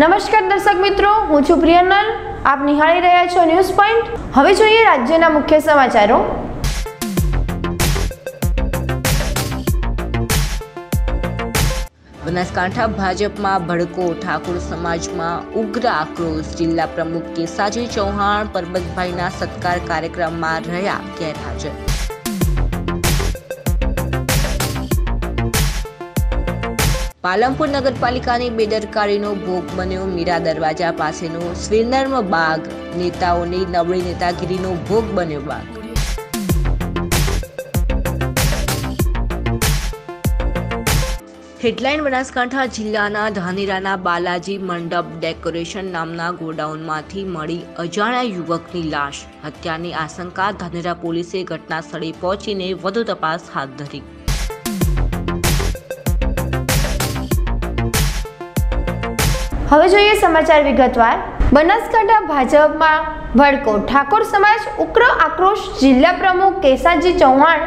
નમસ્કાર દર્શક મિત્રો, હું છું પ્રિયનલ. આપ નિહાળી રહ્યા છો ન્યૂઝ પોઈન્ટ. હવે જોઈએ રાજ્યના મુખ્ય સમાચારો. બનાસકાંઠા ભાજપમાં ભડકો, ઠાકોર સમાજમાં ઉગ્ર આક્રોશ. જિલ્લા પ્રમુખ કેસાજી ચૌહાણ પરબતભાઈના સત્કાર કાર્યક્રમમાં રહ્યા ગેરહાજર. પાલનપુર નગરપાલિકાની બેદરકારીનો ભોગ બન્યો મીરા દરવાજા પાસેનો સ્વિર્નર્મ બાગ. નેતાઓની નબળી નેતાગીરીનો ભોગ બન્યો બાગ. હેડલાઇન બનાસકાંઠા જિલ્લાના ધાનેરાના બાલાજી મંડપ ડેકોરેશન નામના ગોડાઉનમાંથી મળી અજાણ્યા યુવકની લાશ. હત્યાની આશંકા ધાનેરા પોલીસે ઘટના સ્થળે પહોંચીને વધુ તપાસ હાથ ધરી. હવે જોઈએ સમાચાર વિગતવાર. બનાસકાંઠા ભાજપમાં ભડકો ઠાકોર સમાજ ઉગ્ર આક્રોશ જિલ્લા પ્રમુખ કેસાજી ચૌહાણ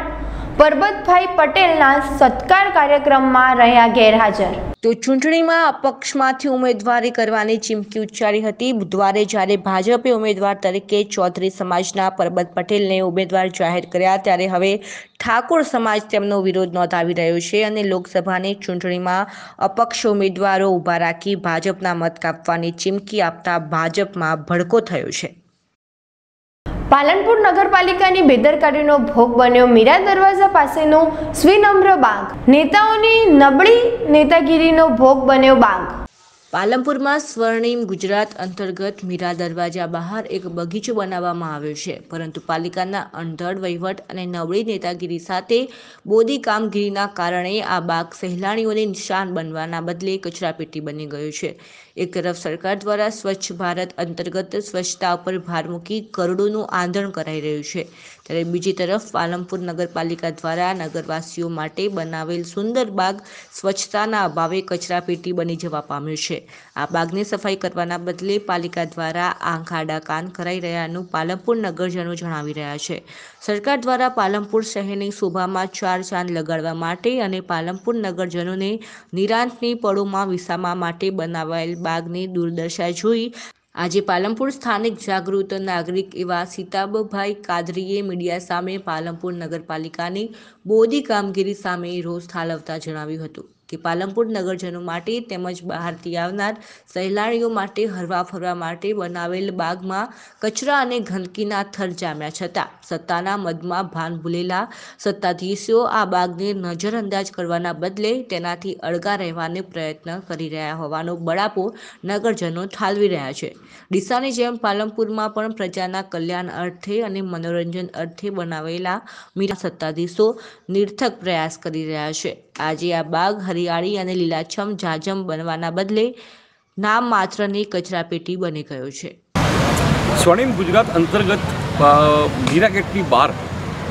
પરબતભાઈ પટેલના સત્કાર કાર્યક્રમમાં રહ્યા ગેરહાજર. તો ચૂંટણીમાં અપક્ષમાંથી ઉમેદવારી કરવાની ચીમકી ઉચ્ચારી હતી. બુધવારે જ્યારે ભાજપે ઉમેદવાર તરીકે ચૌધરી સમાજના પરબત પટેલને ઉમેદવાર જાહેર કર્યા, ત્યારે હવે ઠાકોર સમાજ તેમનો વિરોધ નોંધાવી રહ્યો છે અને લોકસભાની ચૂંટણીમાં અપક્ષ ઉમેદવારો ઊભા રાખી ભાજપના મત કાપવાની ચીમકી આપતા ભાજપમાં ભડકો થયો છે. પાલનપુર નગરપાલિકાની બેદરકારીનો ભોગ બન્યો મીરા દરવાજા પાસેનો સ્વિનમ્ર બાગ. નેતાઓની નબળી નેતાગીરીનો ભોગ બન્યો બાગ. પાલનપુરમાં સ્વર્ણિમ ગુજરાત અંતર્ગત મીરા દરવાજા બહાર એક બગીચો બનાવવામાં આવ્યો છે. પરંતુ પાલિકાના અણધડ વહીવટ અને નબળી નેતાગીરી સાથે બોદી કામગીરીના કારણે આ બાગ સહેલાણીઓને નિશાન બનવાના બદલે કચરાપેટી બની ગયો છે. એક તરફ સરકાર દ્વારા સ્વચ્છ ભારત અંતર્ગત સ્વચ્છતા ઉપર ભાર મૂકી કરોડોનું આંદોલન કરાઈ રહ્યું છે. ત્યારે બીજી તરફ પાલનપુર નગરપાલિકા દ્વારા નગરવાસીઓ માટે બનાવેલ સુંદર બાગ સ્વચ્છતાના અભાવે કચરાપેટી બની જવા પામ્યું છે. આ બાગની સફાઈ કરવાના બદલે પાલિકા દ્વારા આંખ, આડા, કાન કરાઈ રહ્યાનું પાલનપુર નગરજનો જણાવી રહ્યા છે. સરકાર દ્વારા પાલનપુર શહેરની શોભામાં ચાર ચાંદ લગાડવા માટે અને પાલનપુર નગરજનોને નિરાંતની પળોમાં વિસામા માટે બનાવાયેલ બાગની દુર્દશા જોઈ આજે પાલનપુર સ્થાનિક જાગૃત નાગરિક એવા સીતાબભાઈ કાદરીએ મીડિયા સામે પાલનપુર નગરપાલિકાની બોદી કામગીરી સામે રોષ ઠાલવતા જણાવ્યું હતું. કે પાલનપુર નગરજનો માટે તેમજ બહારથી આવનાર સહેલાણીઓ માટે હરવા ફરવા માટે બનાવેલ બાગમાં કચરા અને ગંદકીના થર જામ્યા છતાં સત્તાના મદમાં ભાન ભૂલેલા સત્તાધીશો આ બાગને નજરઅંદાજ કરવાના બદલે તેનાથી અળગા રહેવાનો પ્રયત્ન કરી રહ્યા હોવાનો બળાપો નગરજનો ઠાલવી રહ્યા છે. ડીસાની જેમ પાલનપુરમાં પણ પ્રજાના કલ્યાણ અર્થે અને મનોરંજન અર્થે બનાવેલા મીરા સત્તાધીશો નિર્થક પ્રયાસ કરી રહ્યા છે. આજે આ બાગ હરિયાળી અને લીલાછમ જાજમ બનવાના બદલે નામ માત્રની કચરાપેટી બની ગયો છે. સ્વર્ણિમ ગુજરાત અંતર્ગત મીરાગેટની ગેટની બહાર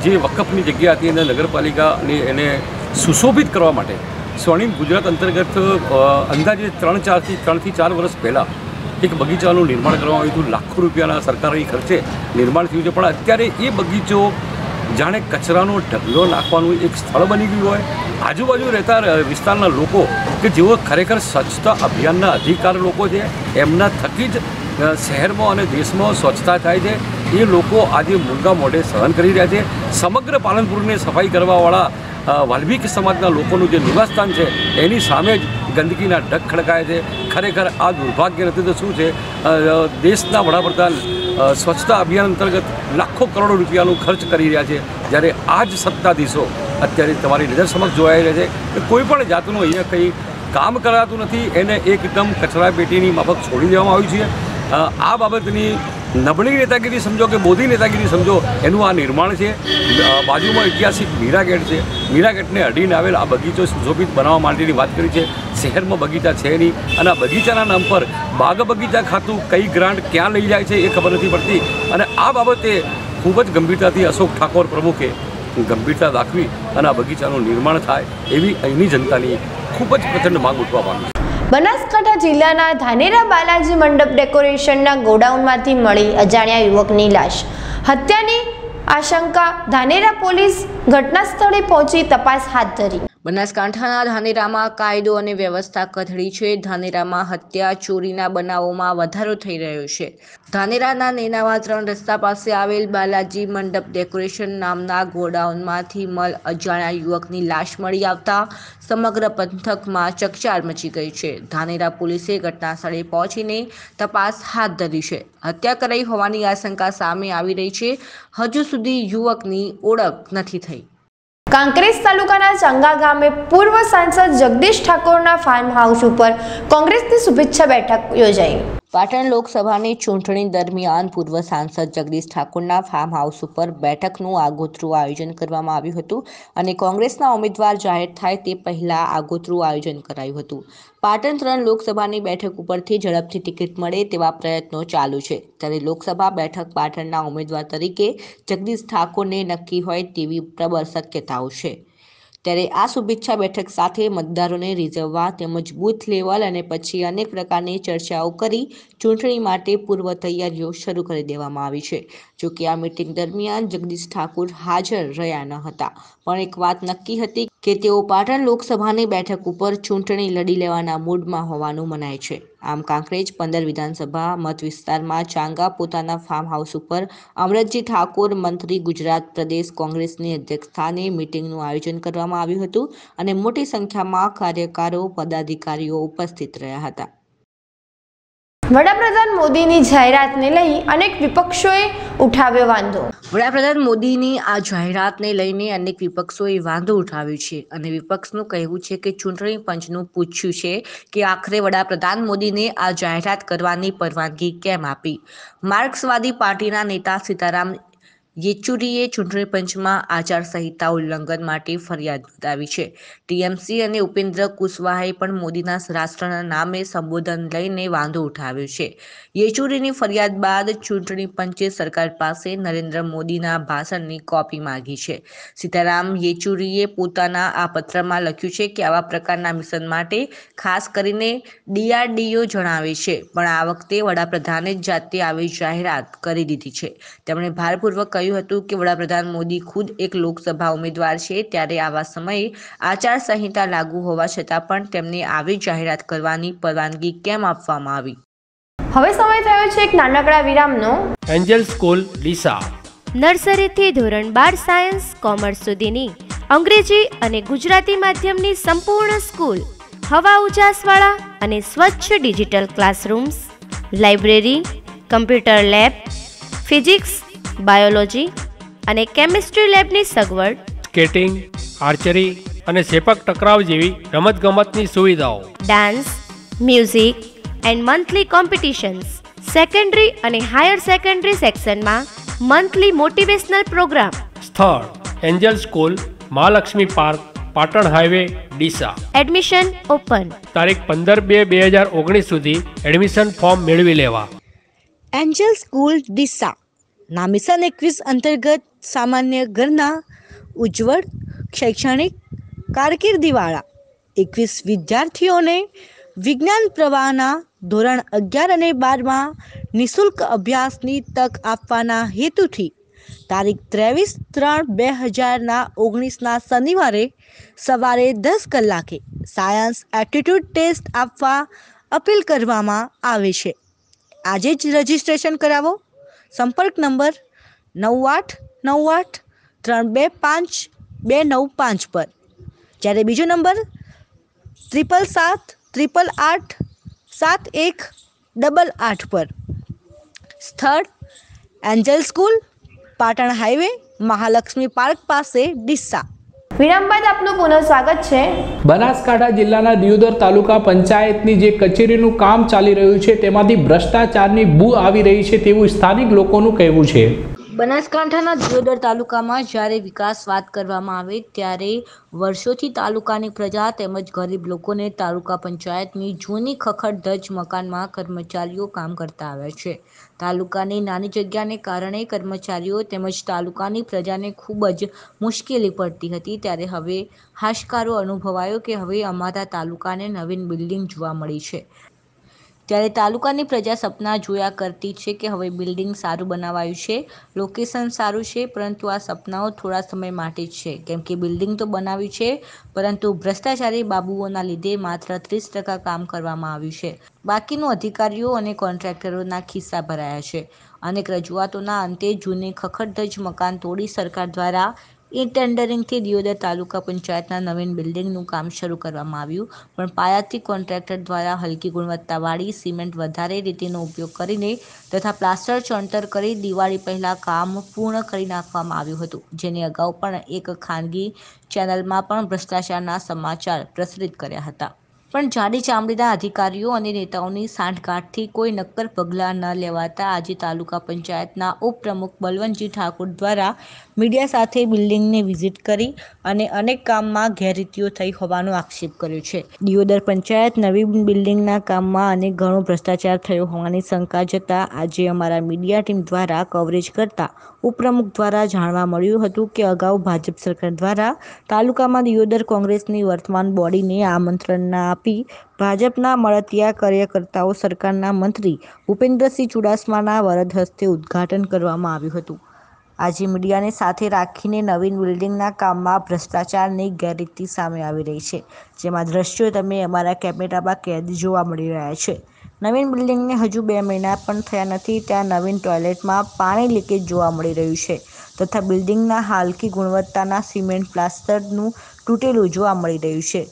જે વકફની જગ્યા હતી એને નગરપાલિકાની એને સુશોભિત કરવા માટે સ્વર્ણિમ ગુજરાત અંતર્ગત અંદાજે ત્રણ ચારથી, ત્રણથી ચાર વર્ષ પહેલાં એક બગીચાનું નિર્માણ કરવામાં આવ્યું હતું. લાખો રૂપિયાના સરકારી ખર્ચે નિર્માણ થયું છે. પણ અત્યારે એ બગીચો જાણે કચરાનો ઢગલો નાખવાનું એક સ્થળ બની ગયું હોય. આજુબાજુ રહેતા વિસ્તારના લોકો કે જેઓ ખરેખર સ્વચ્છતા અભિયાનના અધિકાર લોકો છે, એમના થકી જ શહેરમાં અને દેશમાં સ્વચ્છતા થાય છે. એ લોકો આજે મૂંગા મોઢે સહન કરી રહ્યા છે. સમગ્ર પાલનપુરને સફાઈ કરવાવાળા વાલ્મીકી સમાજના લોકોનું જે નિવાસસ્થાન છે, એની સામે જ ગંદકીના ઢગ ખડકાય છે. ખરેખર આ દુર્ભાગ્ય નથી તો શું છે? દેશના વડાપ્રધાન સ્વચ્છતા અભિયાન અંતર્ગત લાખો કરોડો રૂપિયાનું ખર્ચ કરી રહ્યા છે. જ્યારે આ જ સત્તાધીશો અત્યારે તમારી નજર સમક્ષ જોવાઈ રહ્યા છે કે કોઈ પણ જાતનું અહીંયા કંઈ કામ કરાતું નથી. એને એકદમ કચરા પેટીની માફક છોડી દેવામાં આવ્યું છે. આ બાબતની નબળી નેતાગીરી સમજો કે મોદી નેતાગીરી સમજો, એનું આ નિર્માણ છે. બાજુમાં ઐતિહાસિક મીરાગેટ છે. મીરાગેટને અડીને આવેલ આ બગીચો સુશોભિત બનાવવા માટેની વાત કરી છે. શહેરમાં બગીચા છે નહીં. અને આ બગીચાના નામ પર બાગ બગીચા ખાતું કઈ ગ્રાન્ટ ક્યાં લઈ જાય છે એ ખબર નથી પડતી. અને આ બાબતે ખૂબ જ ગંભીરતાથી અશોક ઠાકોર પ્રમુખે ગંભીરતા દાખવી અને આ બગીચાનું નિર્માણ થાય એવી અહીંની જનતાની ખૂબ જ પ્રચંડ માંગ ઉઠવા માંગી બનાસકાંઠા જિલ્લાના ધાનેરા બાલાજી મંડપ ડેકોરેશનના ગોડાઉનમાંથી મળી અજાણ્યા યુવકની લાશ. હત્યાની આશંકા ધાનેરા પોલીસ ઘટના સ્થળે પહોંચી તપાસ હાથ ધરી. બનાસકાંઠાના ધાનેરામાં કાયદો અને વ્યવસ્થા કથળી છે. ધાનેરામાં હત્યા, ચોરીના બનાવોમાં વધારો થઈ રહ્યો છે. ધાનેરાના નેનાવા ત્રણ રસ્તા પાસે આવેલ બાલાજી મંડપ ડેકોરેશન નામના ગોડાઉનમાંથી મલ અજાણ્યા યુવકની લાશ મળી આવતા સમગ્ર પંથકમાં ચકચાર મચી ગઈ છે. ધાનેરા પોલીસે ઘટના સ્થળે પહોંચીને તપાસ હાથ ધરી છે. હત્યા કરાઈ હોવાની આશંકા સામે આવી રહી છે. હજુ સુધી યુવકની ઓળખ નથી થઈ. કાંકરેજ તાલુકાના ચંગા ગામે પૂર્વ સાંસદ જગદીશ ઠાકોરના ફાર્મ હાઉસ ઉપર કોંગ્રેસની શુભેચ્છા બેઠક યોજાઈ. પાટણ લોકસભાની ચૂંટણી દરમિયાન પૂર્વ સાંસદ જગદીશ ઠાકોરના ફાર્મ હાઉસ ઉપર બેઠકનું આગોતરું આયોજન કરવામાં આવ્યું હતું અને કોંગ્રેસના ઉમેદવાર જાહેર થાય તે પહેલા આગોતરું આયોજન કરાયું હતું. પાટણ ત્રણ લોકસભાની બેઠક ઉપરથી ઝડપથી ટિકિટ મળે તેવા પ્રયત્નો ચાલુ છે. ત્યારે લોકસભા બેઠક પાટણના ઉમેદવાર તરીકે જગદીશ ઠાકોરને નક્કી હોય તેવી પ્રબળ શક્યતાઓ છે. ત્યારે આ શુભેચ્છા બેઠક સાથે મતદારોને રીઝવવા તેમજ બૂથ લેવલ અને પછી અનેક પ્રકારની ચર્ચાઓ કરી ચૂંટણી માટે પૂર્વ તૈયારીઓ શરૂ કરી દેવામાં આવી છે. જોકે આ મિટિંગ દરમિયાન જગદીશ ઠાકુર હાજર રહ્યા ન હતા. પણ એક વાત નક્કી હતી કે તેઓ પાટણ લોકસભાની બેઠક ઉપર ચૂંટણી લડી લેવાના મૂડમાં હોવાનું મનાય છે. આમ કાંકરેજ પંદર વિધાનસભા મત વિસ્તારમાં ચાંગા પોતાના ફાર્મ હાઉસ ઉપર અમરતજી ઠાકોર મંત્રી ગુજરાત પ્રદેશ કોંગ્રેસની અધ્યક્ષસ્થાને મિટિંગનું આયોજન કરવામાં આવ્યું હતું અને મોટી સંખ્યામાં કાર્યકરો, પદાધિકારીઓ ઉપસ્થિત રહ્યા હતા. વડાપ્રધાન મોદીની જાહેરાતને લઈ અનેક વિપક્ષોએ ઉઠાવ્યો વાંધો. વડાપ્રધાન મોદીની આ જાહેરાતને લઈને અનેક વિપક્ષોએ વાંધો ઉઠાવ્યો છે અને વિપક્ષનું કહેવું છે કે ચૂંટણી પંચનું પૂછ્યું છે કે આખરે વડાપ્રધાન મોદીને આ જાહેરાત કરવાની પરવાનગી કેમ આપી? માર્ક્સવાદી પાર્ટીના નેતા સીતારામ યેચુરીએ ચૂંટણી પંચમાં આચારસંહિતા ઉલ્લંઘન માટે ફરિયાદ નોંધાવી છે. ટીએમસી અને ઉપેન્દ્ર કુશવાહાએ પણ મોદીના રાષ્ટ્રના નામે સંબોધન લઈને વાંધો ઉઠાવ્યો છે. યેચુરીની ફરિયાદ બાદ ચૂંટણી પંચે સરકાર પાસે નરેન્દ્ર મોદીના ભાષણની કોપી માંગી છે. સીતારામ યેચુરીએ પોતાના આ પત્રમાં લખ્યું છે કે, આવા પ્રકારના મિશન માટે ખાસ કરીને ડીઆરડીઓ જણાવે છે, પણ આ વખતે વડાપ્રધાને જાતે આવી જાહેરાત કરી દીધી છે. તેમણે ભારપૂર્વક કહ્યું હતું કે વડાપ્રધાન મોદી ખુદ એક લોકસભા ઉમેદવાર છે. ત્યારે આવા સમયે આચારસંહિતા લાગુ હોવા છતાં પણ તેમને આવી જાહેરાત કરવાની પરવાનગી કેમ આપવામાં આવી? હવે સમય થયો છે એક નાનકડા વિરામનો. Angel school Deesa. નર્સરીથી ધોરણ બાર સાયન્સ કોમર્સ સુધીની અંગ્રેજી અને ગુજરાતી માધ્યમની સંપૂર્ણ સ્કૂલ હવા ઉજાસવાળા અને સ્વચ્છ digital classrooms library computer lab physics biology અને કેમિસ્ટ્રી લેબની સગવડ સ્કેટિંગ આર્ચરી અને સેપક ટકરાવ જેવી રમતગમતની સુવિધાઓ. Dance music and monthly competitions. Secondary અને હાયર સેકન્ડરી સેક્શનમાં મંથલી મોટિવેશનલ પ્રોગ્રામ. સ્થળ Angel school Mahalakshmi park Patan highway Deesa. Admission open. તારીખ પંદર બે બે હજાર ઓગણીસ સુધી એડમિશન ફોર્મ મેળવી લેવા. Angel school Deesa. ના મિશન એકવીસ અંતર્ગત સામાન્ય ઘરના ઉજ્જવળ, શૈક્ષણિક કારકિર્દીવાળા. એકવીસ વિદ્યાર્થીઓને વિજ્ઞાન પ્રવાહના ધોરણ અગિયાર અને બારમાં નિઃશુલ્ક અભ્યાસની તક આપવાના હેતુથી તારીખ ત્રેવીસ ત્રણ બે હજારના ઓગણીસના શનિવારે સવારે દસ કલાકે સાયન્સ એપ્ટિટ્યૂડ ટેસ્ટ આપવા અપીલ કરવામાં આવે છે. આજે જ રજિસ્ટ્રેશન કરાવો. સંપર્ક નંબર નવ આઠ નવ આઠ ત્રણ બે પાંચ બે નવ પાંચ પર. જ્યારે બીજો નંબર ત્રિપલ સાત ત્રિપલ આઠ સાત એક ડબલ આઠ પર. સ્થળ Angel school, Patan highway, Mahalakshmi park પાસે ડીસા. વિરામ આપનું પુનઃ સ્વાગત છે. બનાસકાંઠા જિલ્લાના દિયોદર તાલુકા પંચાયતની જે કચેરીનું કામ ચાલી રહ્યું છે, તેમાંથી ભ્રષ્ટાચારની બુ આવી રહી છે તેવું સ્થાનિક લોકોનું કહેવું છે. બનાસકાંઠાના દિયોદર તાલુકામાં જ્યારે વિકાસ વાત કરવામાં આવે ત્યારે વર્ષોથી તાલુકાની પ્રજા તેમજ ગરીબ લોકોને તાલુકા પંચાયતની જૂની ખખડધજ મકાનમાં કર્મચારીઓ કામ કરતા આવ્યા છે. તાલુકાની નાની જગ્યાને કારણે કર્મચારીઓ તેમજ તાલુકાની પ્રજાને ખૂબ જ મુશ્કેલી પડતી હતી. ત્યારે હવે હાશકારો અનુભવાયો કે હવે અમારા તાલુકાને નવીન બિલ્ડિંગ જોવા મળી છે. ત્યારે તાલુકાની પ્રજા સપના જોયા કરતી છે કે હવે બિલ્ડિંગ સારું બનાવાયું છે લોકેશન સારું છે, પરંતુ આ સપનાઓ થોડા સમય માટે જ છે. કેમ કે બિલ્ડિંગ તો બનાવ્યું છે, પરંતુ ભ્રષ્ટાચારી બાબુઓના લીધે માત્ર ત્રીસ ટકા કામ કરવામાં આવ્યું છે. બાકીનું અધિકારીઓ અને કોન્ટ્રાક્ટરોના ખિસ્સા ભરાયા છે. અનેક રજૂઆતોના અંતે જૂની ખખડધજ મકાન તોડી સરકાર દ્વારા ઈ ટેન્ડરિંગથી દિયોદર તાલુકા પંચાયતના નવીન બિલ્ડિંગનું કામ શરૂ કરવામાં આવ્યું. પણ પાયાથી કોન્ટ્રાક્ટર દ્વારા હલકી ગુણવત્તાવાળી સિમેન્ટ વધારે રીતિનો ઉપયોગ કરીને તથા પ્લાસ્ટર ચણતર કરી દિવાળી પહેલાં કામ પૂર્ણ કરી નાખવામાં આવ્યું હતું, જેની અગાઉ પણ એક ખાનગી ચેનલમાં પણ ભ્રષ્ટાચારના સમાચાર પ્રસારિત કર્યા હતા. પણ જાડી ચામડીના અધિકારીઓ અને નેતાઓની સાંઠગાંઠથી કોઈ નક્કર પગલાં ન લેવાતા આજે તાલુકા પંચાયતના ઉપપ્રમુખ બલવંતજી ઠાકોર દ્વારા મીડિયા સાથે બિલ્ડિંગને વિઝિટ કરી અને અનેક કામમાં ગેરરીતિઓ થઈ હોવાનો આક્ષેપ કર્યો છે. દિયોદર પંચાયત નવી બિલ્ડિંગના કામમાં અને ઘણો ભ્રષ્ટાચાર થયો હોવાની શંકા જતાં આજે અમારા મીડિયા ટીમ દ્વારા કવરેજ કરતા ઉપપ્રમુખ દ્વારા જાણવા મળ્યું હતું કે અગાઉ ભાજપ સરકાર દ્વારા તાલુકામાં દિયોદર કોંગ્રેસની વર્તમાન બોડીને આમંત્રણ ના આપી ભાજપના મળતિયા કાર્યકર્તાઓ સરકારના મંત્રી ભૂપેન્દ્રસિંહ ચુડાસમાના વરદ હસ્તે ઉદ્ઘાટન કરવામાં આવ્યું હતું. આજે મીડિયાને સાથે રાખીને નવીન બિલ્ડિંગના કામમાં ભ્રષ્ટાચારની ગેરરીતિ સામે આવી રહી છે, જેમાં દ્રશ્યો તમે અમારા કેમેરામાં કેદ જોવા મળી રહ્યા છે. નવીન બિલ્ડિંગને હજુ બે મહિના પણ થયા નથી, ત્યાં નવીન ટોયલેટમાં પાણી લીકેજ જોવા મળી રહ્યું છે તથા બિલ્ડિંગના હાલકી ગુણવત્તાના સિમેન્ટ પ્લાસ્ટરનું તૂટેલું જોવા મળી રહ્યું છે.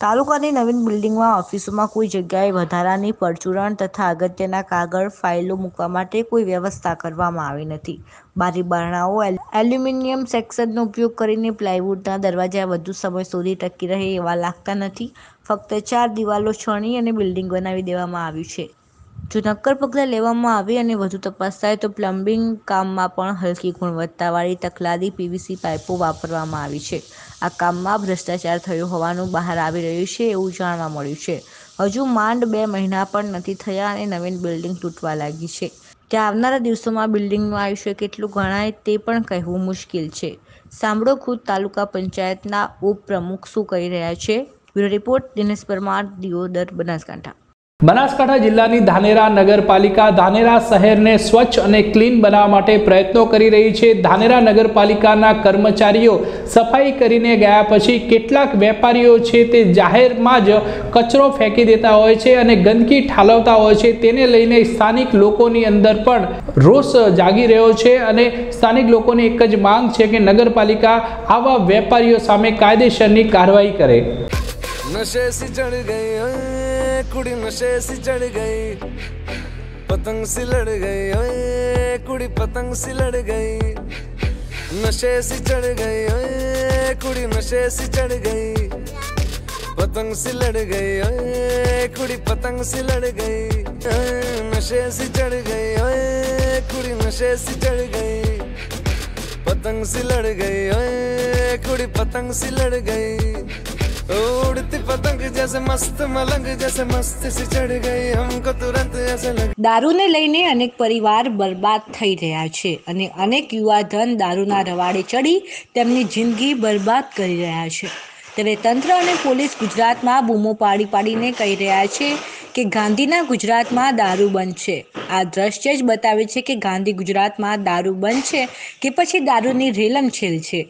તાલુકાની નવીન બિલ્ડિંગમાં ઓફિસોમાં કોઈ જગ્યાએ વધારાની પરચુરણ તથા અગત્યના કાગળ ફાઇલો મૂકવા માટે કોઈ વ્યવસ્થા કરવામાં આવી નથી. બારી બારણાઓ, એલ- એલ્યુમિનિયમ સેક્શનનો ઉપયોગ કરીને પ્લાયવુડના દરવાજા વધુ સમય સુધી ટકી રહે એવા લાગતા નથી. ફક્ત ચાર દિવાલો છણી અને બિલ્ડિંગ બનાવી દેવામાં આવ્યું છે. જો નક્કર પગલાં લેવામાં આવે અને વધુ તપાસ થાય તો પ્લમ્બિંગ કામમાં પણ હલકી ગુણવત્તાવાળી તકલાદી પીવીસી પાઇપો વાપરવામાં આવી છે. આ કામમાં ભ્રષ્ટાચાર થયો હોવાનું બહાર આવી રહ્યું છે એવું જાણવા મળ્યું છે. હજુ માંડ બે મહિના પણ નથી થયા અને નવીન બિલ્ડિંગ તૂટવા લાગી છે. ત્યાં આવનારા દિવસોમાં બિલ્ડિંગનું આયુષ્ય કેટલું ગણાય તે પણ કહેવું મુશ્કેલ છે. સાંભળો ખુદ તાલુકા પંચાયતના ઉપપ્રમુખ શું કહી રહ્યા છે. Bureau report Dinesh Parmar, Deodar, Banaskantha. Banaskantha જિલ્લાની ધાનેરા નગરપાલિકા ધાનેરા શહેરને સ્વચ્છ અને ક્લીન બનાવવા માટે પ્રયત્નો કરી રહી છે. ધાનેરા નગરપાલિકાના કર્મચારીઓ સફાઈ કરીને ગયા પછી કેટલાક વેપારીઓ છે તે જાહેરમાં જ કચરો ફેંકી દેતા હોય છે અને ગંદકી ઠાલવતા હોય છે. તેને લઈને સ્થાનિક લોકોની અંદર પણ રોષ જાગી રહ્યો છે અને સ્થાનિક લોકોની એક જ માંગ છે કે નગરપાલિકા આવા વેપારીઓ સામે કાયદેસરની કાર્યવાહી કરે. નશે ગઈ ओए कुड़ी नशे सी चढ़ गई। पतंग सी लड़ गई, ओए, कुड़ी पतंग सी लड़ गई। नशे सी चढ़ गई, ओए, कुड़ी नशे सी चढ़ गई। पतंग सी लड़ गई, ओए, कुड़ी पतंग सी लड़ गई। नशे सी चढ़ गई, ओए, कुड़ी नशे सी चढ़ गई। पतंग सी लड़ गई, ओए, कुड़ी पतंग सी लड़ गई। દારૂને લઈને અનેક પરિવાર બરબાદ થઈ રહ્યા છે અને અનેક યુવા ધન દારૂના રવાડે ચડી તેમની જિંદગી બરબાદ કરી રહ્યા છે. ત્યારે તંત્ર અને પોલીસ ગુજરાતમાં બૂમો પાડી પાડીને કહી રહ્યા છે કે ગાંધીના ગુજરાતમાં દારૂ બંધ છે. આ દ્રશ્ય જ બતાવે છે કે ગાંધી ગુજરાતમાં દારૂ બંધ છે કે પછી દારૂની રેલમ છેલ છે.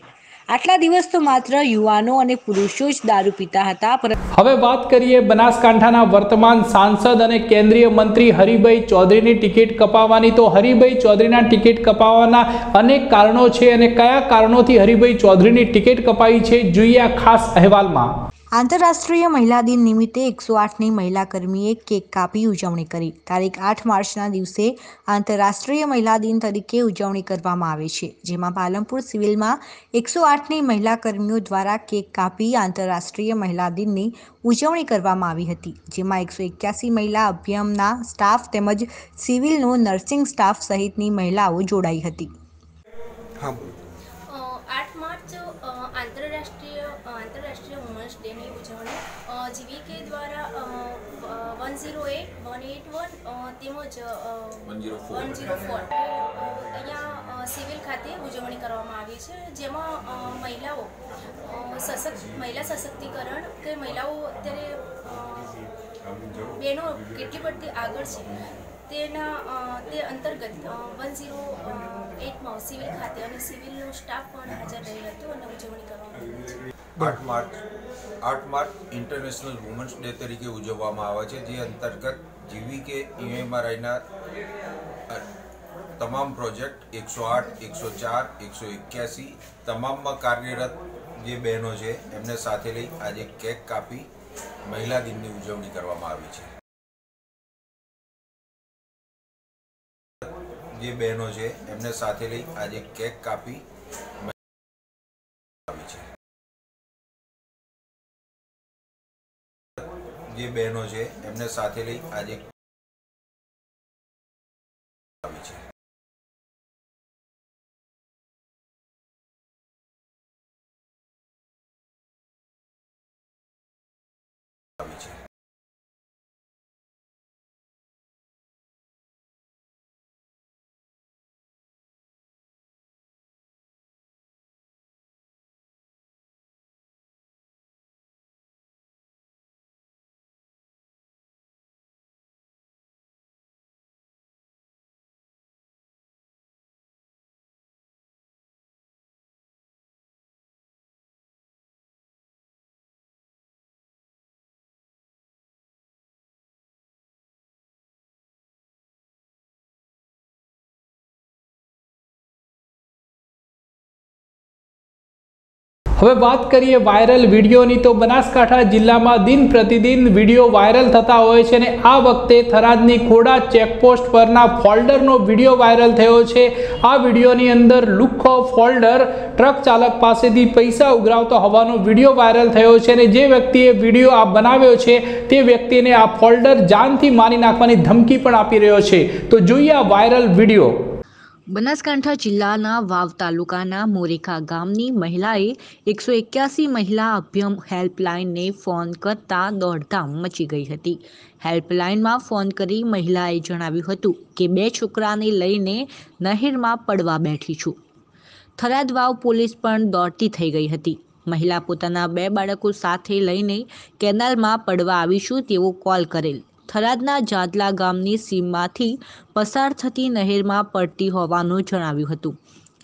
આટલા દિવસ તો માત્ર યુવાનો અને પુરુષો જ દારૂ પીતા હતા હવે વાત કરીએ બનાસકાંઠાના વર્તમાન સાંસદ અને કેન્દ્રીય મંત્રી હરિભાઈ ચૌધરીની ટિકિટ કપાવવાની. તો હરિભાઈ ચૌધરીના ટિકિટ કપાવવાના અનેક કારણો છે અને કયા કારણોથી હરિભાઈ ચૌધરીની ટિકિટ કપાઈ છે, જોઈએ આ ખાસ અહેવાલમાં. આંતરરાષ્ટ્રીય મહિલા દિન નિમિત્તે એકસો આઠની મહિલા કર્મીએ કેક કાપી ઉજવણી કરી. તારીખ આઠ માર્ચના દિવસે આંતરરાષ્ટ્રીય મહિલા દિન તરીકે ઉજવણી કરવામાં આવે છે જેમાં પાલનપુર સિવિલમાં એકસો આઠની મહિલા કર્મીઓ દ્વારા કેક કાપી આંતરરાષ્ટ્રીય મહિલા દિનની ઉજવણી કરવામાં આવી હતી જેમાં એકસો એક્યાસી મહિલા અભિયમના સ્ટાફ તેમજ સિવિલનો નર્સિંગ સ્ટાફ સહિતની મહિલાઓ જોડાઈ હતી. અ, one zero eight one eight one તેમજ વન ઝીરો ફોર. અહીંયા સિવિલ ખાતે ઉજવણી કરવામાં આવી છે જેમાં મહિલાઓ સશક્ત મહિલા સશક્તિકરણ કે મહિલાઓ અત્યારે બહેનો કેટલી પડતી આગળ છે તેના તે અંતર્ગત વન ઝીરો એટમાં સિવિલ ખાતે અને સિવિલનો સ્ટાફ પણ હાજર રહેલ હતો અને ઉજવણી કરવામાં આવી છે. આઠ માર્ચ. આઠ માર્ચ ઇન્ટરનેશનલ વુમન્સ ડે તરીકે ઉજવવામાં આવે છે, જે અંતર્ગત જીવી કે ઈએમઆરઆઈના તમામ પ્રોજેક્ટ એકસો આઠ, એકસો ચાર, એકસો એક્યાસી, તમામમાં કાર્યરત જે બહેનો છે, એમને સાથે લઈ આજે કેક કાપી મહિલા દિનની ઉજવણી કરવામાં આવી છે. જે બહેનો છે, એમને સાથે લઈ આજે કેક કાપી બહેનો છે એમને સાથે લઈ આજે હવે વાત કરીએ વાયરલ વિડીયોની તો બનાસકાંઠા જિલ્લામાં દિન પ્રતિદિન વીડિયો વાયરલ થતા હોય છે અને આ વખતે થરાદની ખોડા ચેકપોસ્ટ પરના ફોલ્ડરનો વીડિયો વાયરલ થયો છે. આ વિડીયોની અંદર લુખ્ખો ફોલ્ડર ટ્રક ચાલક પાસેથી પૈસા ઉઘરાવતો હોવાનો વીડિયો વાયરલ થયો છે અને જે વ્યક્તિએ વીડિયો આ બનાવ્યો છે તે વ્યક્તિને આ ફોલ્ડર જાનથી મારી નાખવાની ધમકી પણ આપી રહ્યો છે. તો જોઈએ આ વાયરલ વીડિયો. બનાસકાંઠા જિલ્લાના વાવ તાલુકાના મોરેખા ગામની મહિલાએ એકસો એક્યાસી મહિલા અભ્યમ હેલ્પલાઇનને ફોન કરતા દોડધામ મચી ગઈ હતી. હેલ્પલાઇનમાં ફોન કરી મહિલાએ જણાવ્યું હતું કે, બે છોકરાને લઈને નહેરમાં પડવા બેઠી છું. થરાદ વાવ પોલીસ પણ દોડતી થઈ ગઈ હતી. મહિલા પોતાના બે બાળકો સાથે લઈને કેનાલમાં પડવા આવીશું તેવો કોલ કરેલ. થરાદના જાદલા ગામની સીમમાંથી પસાર થતી નહેરમાં પડતી હોવાનું જણાવ્યું હતું.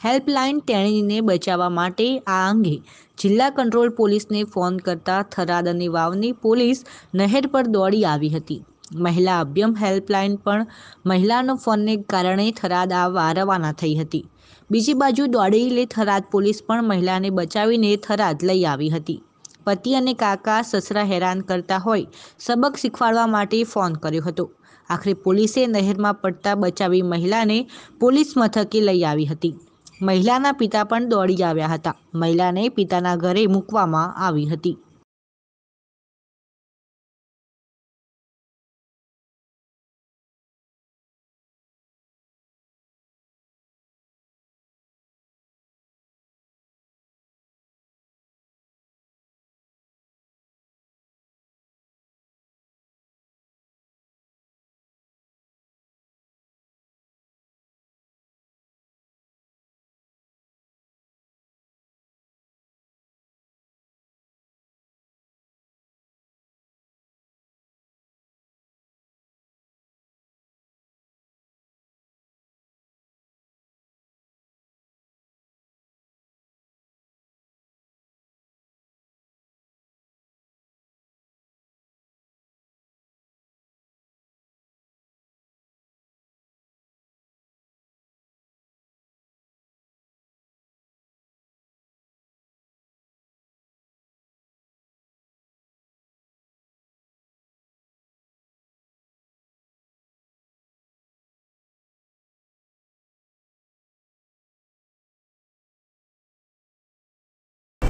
હેલ્પલાઇન તેણીને બચાવવા માટે આ અંગે જિલ્લા કંટ્રોલ પોલીસને ફોન કરતા થરાદ અને વાવની પોલીસ નહેર પર દોડી આવી હતી. મહિલા અભ્યમ હેલ્પલાઇન પણ મહિલાનો ફોનને કારણે થરાદ આવવા રવાના થઈ હતી. બીજી બાજુ દોડેલી થરાદ પોલીસ પણ મહિલાને બચાવીને થરાદ લઈ આવી હતી. પતિ અને કાકા સસરા હેરાન કરતા હોય, સબક શીખવાડવા માટે ફોન કર્યો હતો. આખરે પોલીસે નહેરમાં પડતા બચાવી મહિલાને પોલીસ મથકે લઈ આવી હતી. મહિલાના પિતા પણ દોડી આવ્યા હતા. મહિલાને પિતાના ઘરે મૂકવામાં આવી હતી.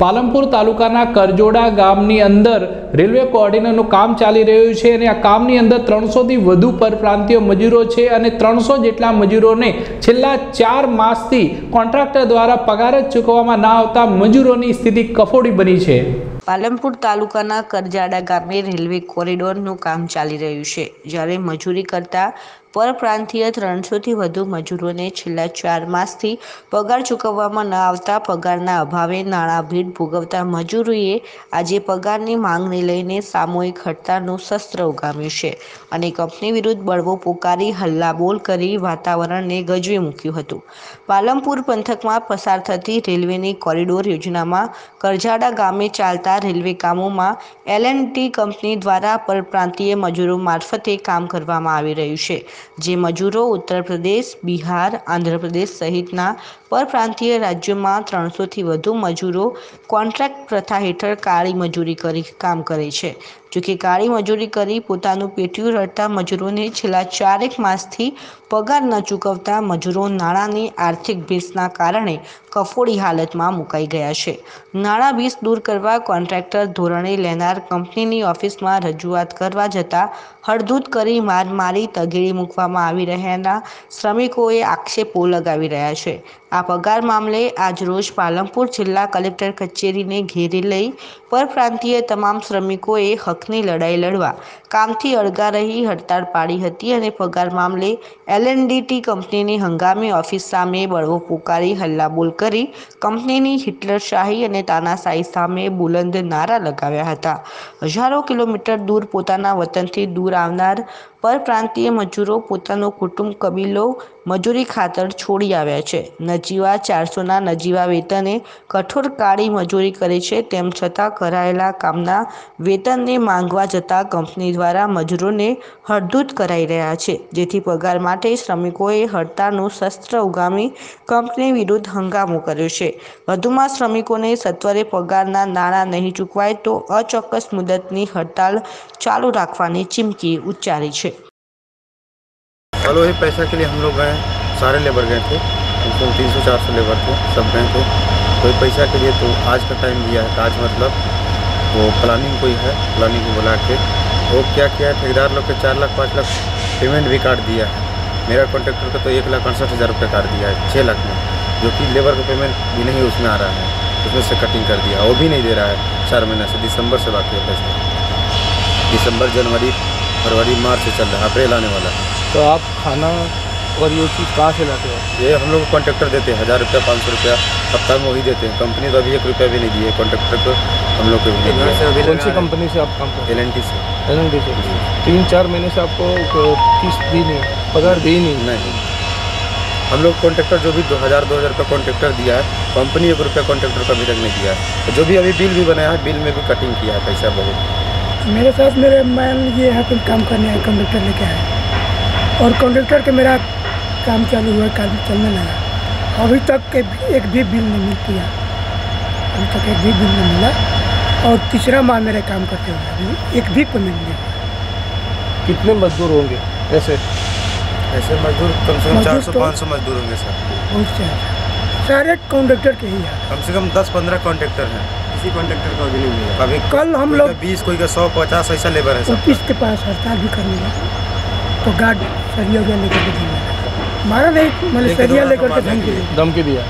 પાલનપુર તાલુકાના કરજોડા ગામની અંદર રેલવે કોર્ડિનરનું કામ ચાલી રહ્યું છે અને આ કામની અંદર ત્રણસોથી વધુ પરપ્રાંતીય મજૂરો છે અને ત્રણસો જેટલા મજૂરોને છેલ્લા ચાર માસથી કોન્ટ્રાક્ટર દ્વારા પગાર જ ચૂકવવામાં ના આવતા મજૂરોની સ્થિતિ કફોડી બની છે. પાલનપુર તાલુકાના કરજાડા ગામે રેલવે કોરિડોરનું કામ ચાલી રહ્યું છે. જ્યારે મજૂરી કરતા પરપ્રાંતીય ત્રણસોથી વધુ મજૂરોને છેલ્લા ચાર માસથી પગાર ચૂકવવામાં ન આવતા પગારના અભાવે નાણાં ભીડ ભોગવતા મજૂરોએ આજે પગારની માંગને લઈને સામૂહિક હડતાળનું શસ્ત્ર ઉગામ્યું છે અને કંપની વિરુદ્ધ બળવો પોકારી હલ્લાબોલ કરી વાતાવરણને ગજવી મૂક્યું હતું. પાલમપુર પંથકમાં પસાર થતી રેલવેની કોરિડોર યોજનામાં કરજાડા ગામે ચાલતા રેલવે કામોમાં એલ એન્ડ ટી કંપની દ્વારા પરપ્રાંતીય મજૂરો મારફતે કામ કરવામાં આવી રહ્યું છે. જે મજૂરો ઉત્તર પ્રદેશ, બિહાર આંધ્રપ્રદેશ સહિતના પરપ્રાંતીય રાજ્યોમાં ત્રણસોથી વધુ મજૂરો કોન્ટ્રાક્ટ પ્રથા હેઠળ કાળી મજૂરી કરી કામ કરે છે. જોકે કાળી મજૂરી કરી પોતાનું પેટીયું રડતા મજૂરોને છેલ્લા ચારેક માસથી પગાર ન ચૂકવતા મજૂરો નાણાંની આર્થિક ભીસના કારણે કફોડી હાલતમાં મુકાઈ ગયા છે. નાણાં ભીસ દૂર કરવા કોન્ટ્રાક્ટર ધોરણે લેનાર કંપનીની ઓફિસમાં રજૂઆત કરવા જતાં હળધૂત કરી માર મારી તગેડી મૂકવામાં આવી રહ્યાના શ્રમિકોએ આક્ષેપો લગાવી રહ્યા છે. આ પગાર મામલે આજરોજ પાલનપુર જિલ્લા કલેક્ટર કચેરીને ઘેરી લઈ પરપ્રાંતીય તમામ શ્રમિકોએ હકની લડાઈ લડવા કામથી અળગા રહી હડતાળ પાડી હતી અને પગાર મામલે એલએનડીટી કંપનીની હંગામી ઓફિસ સામે બળવો પુકારી હલ્લાબોલ કરી કંપનીની હિટલરશાહી અને તાનાશાહી સામે બુલંદ નારા લગાવ્યા હતા. હજારો કિલોમીટર દૂર પોતાના વતનથી દૂર આવનાર પરપ્રાંતીય મજૂરો પોતાનો કુટુંબ કબીલો મજૂરી ખાતર છોડી આવ્યા છે. નજીવા ચારસોના નજીવા વેતને કઠોર કાળી મજૂરી કરે છે, તેમ છતાં કરાયેલા કામના વેતનને માંગવા જતાં કંપની દ્વારા મજૂરોને હડધૂત કરાઈ રહ્યા છે, જેથી પગાર માટે શ્રમિકોએ હડતાળનું શસ્ત્ર ઉગામી કંપની વિરુદ્ધ હંગામો કર્યો છે. વધુમાં શ્રમિકોને સત્વરે પગારના નાણાં નહીં ચૂકવાય તો અચોક્કસ મુદતની હડતાળ ચાલુ રાખવાની ચીમકી ઉચ્ચારી છે. कल वही पैसा के लिए हम लोग गए, सारे लेबर गए थे। कम तीन सौ, चार सौ लेबर थे, सब गए थे। कोई पैसा के लिए तो आज का टाइम दिया है तो आज मतलब वो प्लानिंग कोई है प्लानिंग को बुला के। वो क्या किया है ठेकेदार लोग के चार लाख, पाँच लाख पेमेंट भी काट दिया है। मेरा कॉन्ट्रैक्टर का तो एक लाख अड़सठ हज़ार रुपये काट दिया है छः लाख में, जो कि लेबर का पेमेंट भी नहीं उसमें आ रहा है। उसमें से कटिंग कर दिया, वो भी नहीं दे रहा है, चार महीने से, दिसंबर से बाकी है पैसा। दिसंबर, जनवरी, फरवरी, मार्च से चल रहा है, अप्रैल आने वाला है। तो आप खाना और ये चीज़ कहाँ से लाते हो? ये हम लोग को कॉन्ट्रैक्टर देते हैं हज़ार रुपया पाँच सौ रुपया। हफ़्ता में वही देते हैं। कंपनी तो अभी एक रुपया भी नहीं दिए कॉन्ट्रैक्टर को हम लोग को कौन सी कंपनी से आप काम करते एल एन टी से। हो एल से। तीन चार महीने से आपको किस्त दी नहीं पगार दी नहीं। नहीं। हम लोग कॉन्ट्रैक्टर जो भी दो हज़ार दो हज़ार रुपया कॉन्ट्रैक्टर दिया है कंपनी एक रुपया कॉन्ट्रैक्टर का अभी तक नहीं दिया है। जो भी अभी बिल भी बनाया है बिल में भी कटिंग किया है पैसा बहुत। मेरे साथ मेरे मैन ये यहाँ पर काम करने कंडक्टर लेके आए। और कंडक्टर के मेरा काम चालू हुआ काम चलने लगा। अभी तक एक, एक भी बिल नहीं मिल है अभी तक एक भी बिल नहीं मिला। और तीसरा माह मेरे काम करते हुए अभी एक भी पेमेंट नहीं हुआ। कितने मजदूर होंगे? ऐसे? ऐसे मजदूर कम से कम चार सौ तो- पाँच सौ मजदूर होंगे सर। बहुत से हैं। सारे कंडक्टर के ही है। कम से कम दस पंद्रह कॉन्ट्रेक्टर हैं। किसी कॉन्ट्रेक्टर का अभी नहीं मिला। अभी कल हम लोग बीस कोई का सौ पचास ऐसा लेबर है सर। ऑफ़िस के पास हड़ताल भी करने लगा। तो गार्ड सरिया उरिया लेकर के दिया मारा नहीं मतलब लेके सरिया दौड़ा लेकर के कमाने धमकी के लिए। दी धमकी दिया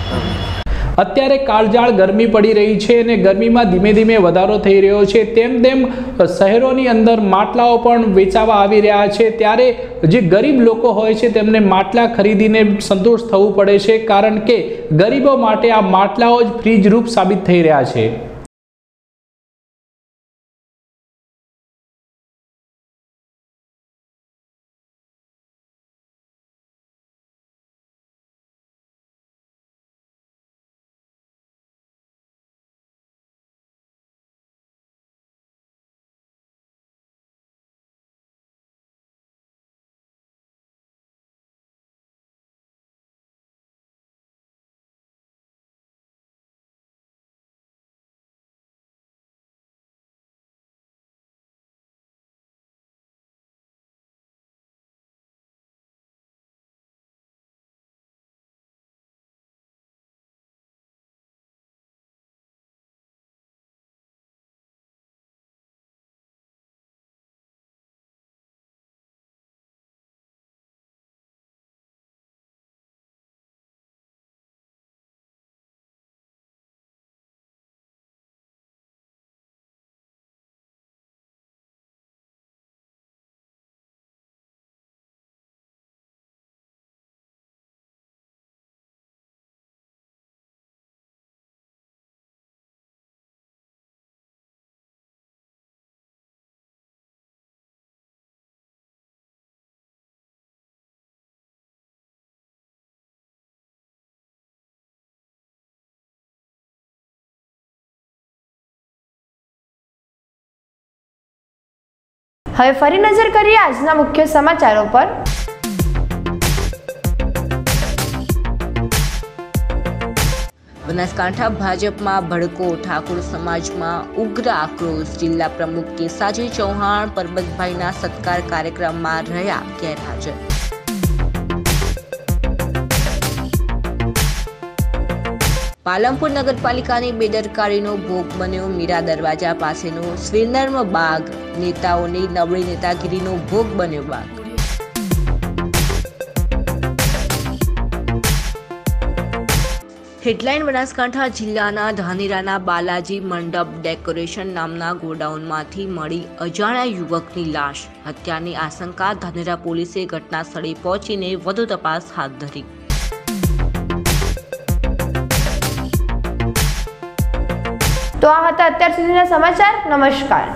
અત્યારે કાળજાળ ગરમી પડી રહી છે અને ગરમીમાં ધીમે ધીમે વધારો થઈ રહ્યો છે તેમ તેમ શહેરોની અંદર માટલાઓ પણ વેચાવા આવી રહ્યા છે ત્યારે જે ગરીબ લોકો હોય છે તેમને માટલા ખરીદીને સંતોષ થવું પડે છે કારણ કે ગરીબો માટે આ માટલાઓ જ ફ્રીજ રૂપ સાબિત થઈ રહ્યા છે હવે ફરી નજર કરીએ આજના મુખ્ય સમાચારો પર. બનાસકાંઠા ભાજપમાં ભડકો, ઠાકોર સમાજમાં ઉગ્ર આક્રોશ, જિલ્લા પ્રમુખ કેસાજી ચૌહાણ, પરબતભાઈના સત્કાર કાર્યક્રમમાં રહ્યા ગેરહાજર. પાલનપુર નગરપાલિકાની બેદરકારીનો ભોગ બન્યો મીરા દરવાજા પાસેનો સ્વિનર્મ બાગ. નેતાઓની નબળી નેતાગીરીનો ભોગ બન્યો બાગ. હેડલાઇન બનાસકાંઠા જિલ્લાના ધાનેરાના બાલાજી મંડપ ડેકોરેશન નામના ગોડાઉનમાંથી મળી અજાણ્યા યુવકની લાશ. હત્યાની આશંકા ધાનેરા પોલીસે ઘટના સ્થળે પહોંચીને વધુ તપાસ હાથ ધરી. તો આ હતા અત્યાર સુધીના સમાચાર. નમસ્કાર.